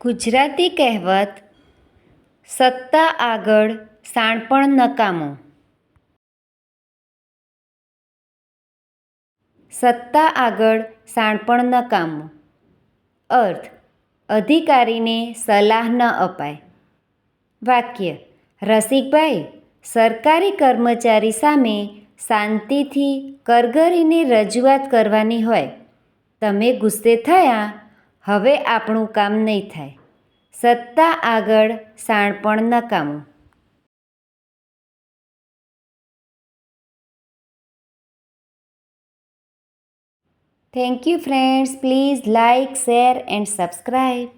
ગુજરાતી કહેવત, સત્તા આગળ શાણપણ નકામું. સત્તા આગળ શાણપણ નકામું. અર્થ, અધિકારીને સલાહ ન અપાય. વાક્ય, રસિકભાઈ, સરકારી કર્મચારી સામે શાંતિથી કરગરીને રજૂઆત કરવાની હોય. તમે ગુસ્સે થયા હવે આપણું કામ નહીં થાય. સત્તા આગળ શાણપણ નકામું. Thank you friends please like share and subscribe